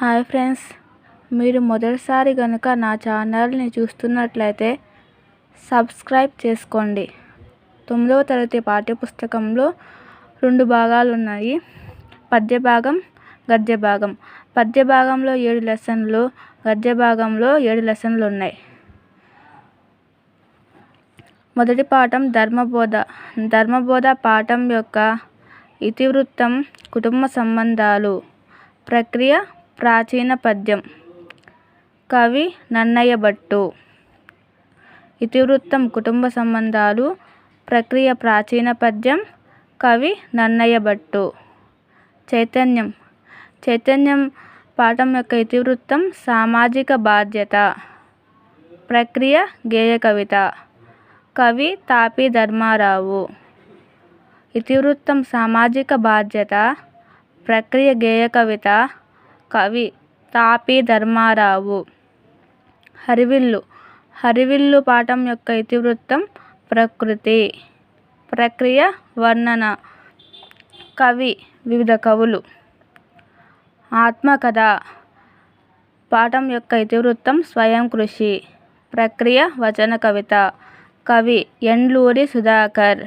Hi friends మీరు మొదటిసారి కనుక నా ఛానల్ని చూస్తున్నట్లయితే సబ్స్క్రైబ్ చేసుకోండి. తొమ్మిదవ తరగతి పాఠ్యపుస్తకంలో రెండు భాగాలు ఉన్నాయి. పద్య భాగం గద్య భాగం పద్య భాగంలో ఏడు లెసన్లు గద్య భాగంలో ఏడు లెసన్లు ఉన్నాయి మొదటి పాఠం ధర్మబోధ. ధర్మబోధ పాఠం యొక్క ఇతివృత్తం కుటుంబ సంబంధాలు. ప్రక్రియ ప్రాచీన పద్యం. కవి నన్నయ్య భట్టు. ఇతివృత్తం కుటుంబ సంబంధాలు ప్రక్రియ ప్రాచీన పద్యం కవి నన్నయ్య భట్టు. చైతన్యం. చైతన్యం పాఠం యొక్క ఇతివృత్తం సామాజిక బాధ్యత. ప్రక్రియ గేయ కవిత. కవి తాపి ధర్మారావు. ఇతివృత్తం సామాజిక బాధ్యత ప్రక్రియ గేయ కవిత కవి తాపి ధర్మారావు. హరివిల్లు. హరివిల్లు పాఠం యొక్క ఇతివృత్తం ప్రకృతి. ప్రక్రియ వర్ణన. కవి వివిధ కవులు. ఆత్మకథ. పాఠం యొక్క ఇతివృత్తం స్వయం కృషి. ప్రక్రియ వచన కవిత. కవి ఎండ్లూరి సుధాకర్.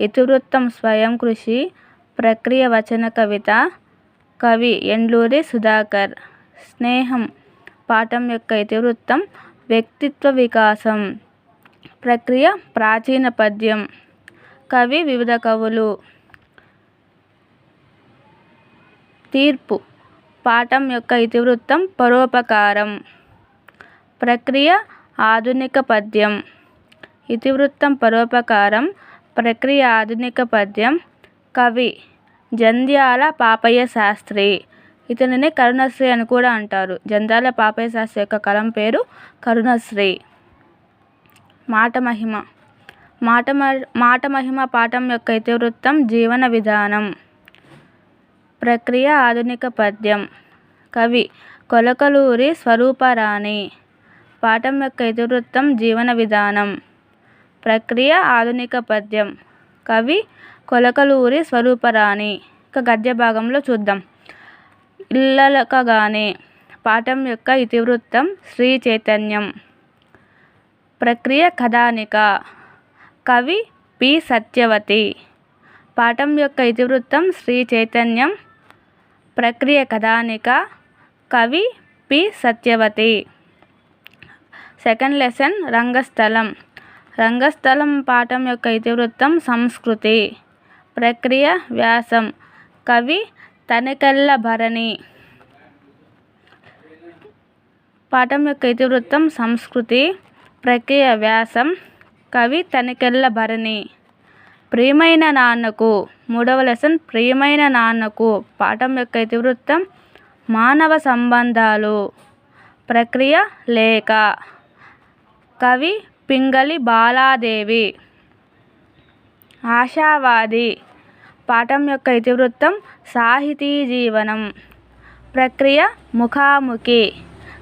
ఇతివృత్తం స్వయం కృషి. ప్రక్రియ వచన కవిత. కవి ఎండ్లూరి సుధాకర్. స్నేహం పాఠం యొక్క ఇతివృత్తం వ్యక్తిత్వ వికాసం. ప్రక్రియ ప్రాచీన పద్యం. కవి వివిధ కవులు. తీర్పు పాఠం యొక్క ఇతివృత్తం పరోపకారం. ప్రక్రియ ఆధునిక పద్యం. ఇతివృత్తం పరోపకారం ప్రక్రియ ఆధునిక పద్యం. కవి జంధ్యాల పాపయ్య శాస్త్రి. ఇతనిని కరుణశ్రీ అని కూడా అంటారు. జంధ్యాల పాపయ్య శాస్త్రి యొక్క కలం పేరు కరుణశ్రీ. మాట మహిమ. మాట మాట మహిమ పాఠం యొక్క ఇతివృత్తం జీవన విధానం. ప్రక్రియ ఆధునిక పద్యం. కవి కొలకలూరి స్వరూపరాణి. పాఠం యొక్క ఇతివృత్తం జీవన విధానం. ప్రక్రియ ఆధునిక పద్యం. కవి కొలకలూరి స్వరూపరాణి. ఇక గద్య భాగంలో చూద్దాం. ఇల్లలకగానే పాఠం యొక్క ఇతివృత్తం శ్రీ చైతన్యం. ప్రక్రియ కథానిక. కవి పి. సత్యవతి. పాఠం యొక్క ఇతివృత్తం శ్రీ చైతన్యం. ప్రక్రియ కథానిక. కవి P. Satyavati. Second lesson Rangasthalam. Rangasthalam పాఠం యొక్క ఇతివృత్తం సంస్కృతి. ప్రక్రియ వ్యాసం. కవి తనకెళ్ళ భరణి. పాఠం యొక్క ఇతివృత్తం సంస్కృతి ప్రక్రియ వ్యాసం. కవి తనకెళ్ళ భరణి. ప్రియమైన నాన్నకు మూడవ లెసన్ ప్రియమైన నాన్నకు పాఠం యొక్క ఇతివృత్తం మానవ సంబంధాలు. ప్రక్రియ లేఖ. కవి పింగళి బాలాదేవి. ఆశావాది. పాఠం యొక్క ఇతివృత్తం సాహితీ జీవనం. ప్రక్రియ ముఖాముఖి.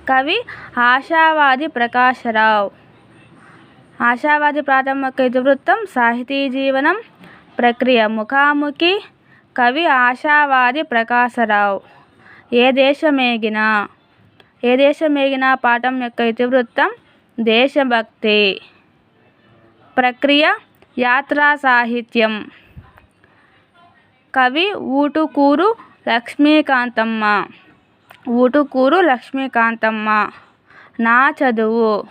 కవి ఆశావాది ప్రకాశరావు. ఆశావాది పాఠం యొక్క ఇతివృత్తం సాహితీ జీవనం. ప్రక్రియ ముఖాముఖి. కవి ఆశావాది ప్రకాశరావు. ఏ దేశమేగినా. ఏ దేశమేగినా పాఠం యొక్క ఇతివృత్తం దేశభక్తి. ప్రక్రియ యాత్రా సాహిత్యం కవి ఊటుకూరు లక్ష్మీకాంతమ్మ. ఊటుకూరు లక్ష్మీకాంతమ్మ. నా చదువు.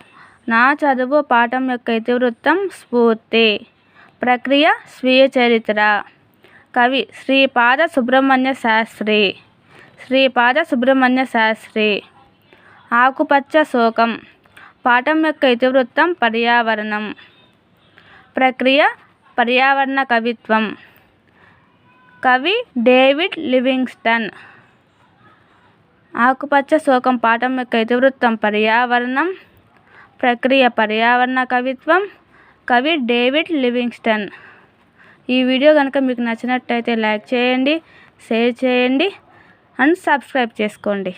నా చదువు పాఠం యొక్క ఇతివృత్తం స్ఫూర్తి. ప్రక్రియ స్వీయ చరిత్ర. కవి శ్రీపాద సుబ్రహ్మణ్య శాస్త్రి. శ్రీపాద సుబ్రహ్మణ్య శాస్త్రి. ఆకుపచ్చ శోకం. పాఠం యొక్క ఇతివృత్తం పర్యావరణం. ప్రక్రియ పర్యావరణ కవిత్వం. కవి డేవిడ్ లివింగ్స్టన్. ఆకుపచ్చ శోకం పాఠం యొక్క ఇతివృత్తం పర్యావరణం ప్రక్రియ పర్యావరణ కవిత్వం కవి డేవిడ్ లివింగ్స్టన్. ఈ వీడియో కనుక మీకు నచ్చినట్టయితే లైక్ చేయండి షేర్ చేయండి అండ్ సబ్స్క్రైబ్ చేసుకోండి.